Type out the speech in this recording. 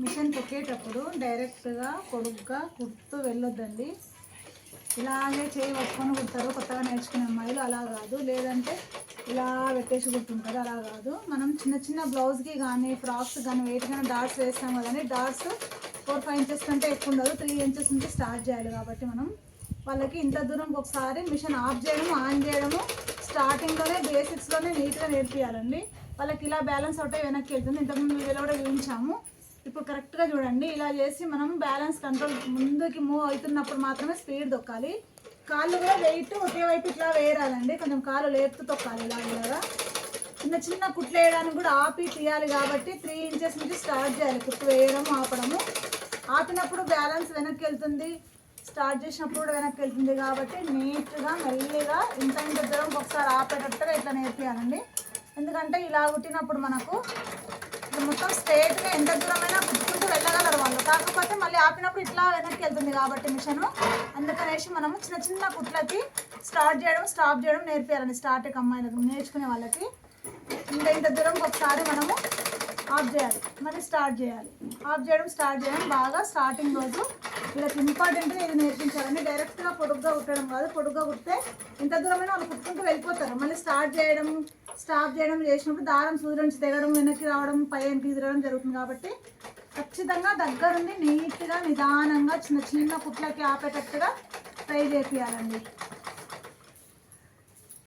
Machine ఎక్కేటప్పుడు డైరెక్ట్గా పొడుగ్గా కుడుతూ వెళ్ళొద్దండి. ఇలాగే చేయి పట్టుకొని కుడతారు. కొత్తగా నేర్చుకునే అమ్మాయిలు అలా కాదు. లేదంటే ఇలా పెట్టేసి కుట్టుంటారు అలా కాదు. మనం చిన్న చిన్న బ్లౌజ్కి కానీ ఫ్రాక్స్ కానీ వేటికైనా డాట్స్ వేస్తాం కదండి. డాట్స్ ఫోర్ ఫైవ్ ఇంచెస్ కంటే ఎక్కువ ఉండదు. త్రీ ఇంచెస్ నుంచి స్టార్ట్ చేయాలి కాబట్టి మనం. వాళ్ళకి ఇంత దూరం ఒకసారి మిషన్ ఆఫ్ చేయడము ఆన్ చేయడము స్టార్టింగ్లోనే బేసిక్స్లోనే నీట్గా నేర్పియాలండి. వాళ్ళకి ఇలా బ్యాలెన్స్ అవుతాయి వెనక్కి వెళ్తుంది. ఇంతకుముందు వీడియోలో కూడా చూపించాము. ఇప్పుడు కరెక్ట్గా చూడండి ఇలా చేసి మనం బ్యాలెన్స్ కంట్రోల్ ముందుకి మూవ్ అవుతున్నప్పుడు మాత్రమే స్పీడ్ తొక్కాలి. కాళ్ళు కూడా వెయిట్ ఒకే వైపు ఇట్లా వేయరాదండి కొంచెం కాళ్ళు లేపుతూ తొక్కాలి ఇలా ఇలాగా. చిన్న చిన్న కుట్లు వేయడానికి కూడా ఆపి తీయాలి కాబట్టి త్రీ ఇంచెస్ నుంచి స్టార్ట్ చేయాలి కుట్లు వేయడం ఆపడము. ఆపినప్పుడు బ్యాలెన్స్ వెనక్కి వెళ్తుంది స్టార్ట్ చేసినప్పుడు కూడా వెనక్కి వెళ్తుంది కాబట్టి నీట్గా మెల్లిగా ఇంత ఇంత దూరం ఒకసారి ఆపేటట్టుగా ఇట్లా నేర్పియాలండి. ఎందుకంటే ఇలా కుట్టినప్పుడు మనకు మొత్తం స్ట్రేట్గా ఎంత దూరమైనా కుట్టుకుంటూ వెళ్ళగలరు వాళ్ళు. కాకపోతే మళ్ళీ ఆపినప్పుడు ఇట్లా వెనక్కి వెళ్తుంది కాబట్టి మిషన్ అందుకనేసి మనము చిన్న చిన్న కుట్లకి స్టార్ట్ చేయడం స్టాప్ చేయడం నేర్పించాలని స్టార్టింగ్ అమ్మాయిలకు నేర్చుకునే వాళ్ళకి. ఇంత ఇంత దూరం ఒకసారి మనము ఆఫ్ చేయాలి. మళ్ళీ స్టార్ట్ చేయాలి. ఆఫ్ చేయడం స్టార్ట్ చేయడం బాగా స్టార్టింగ్ రోజు. వీళ్ళకి ఇంపార్టెంట్ ఇది నేర్పించాలని డైరెక్ట్గా పొడుగ్గా కుట్టడం కాదు. పొడుగ్గా కుట్టితే ఇంత దూరమైనా వాళ్ళు కుట్టుకుంటూ వెళ్ళిపోతారు. మళ్ళీ స్టార్ట్ చేయడం స్టాప్ చేయడం చేసినప్పుడు దారం సూది నుంచి తెగడం వెనక్కి రావడం పై వెనక్కి తిరగడం జరుగుతుంది కాబట్టి ఖచ్చితంగా దగ్గరుండి నీట్గా నిదానంగా చిన్న చిన్న కుట్లకి ఆపేటట్టుగా ట్రై చేపియాలండి.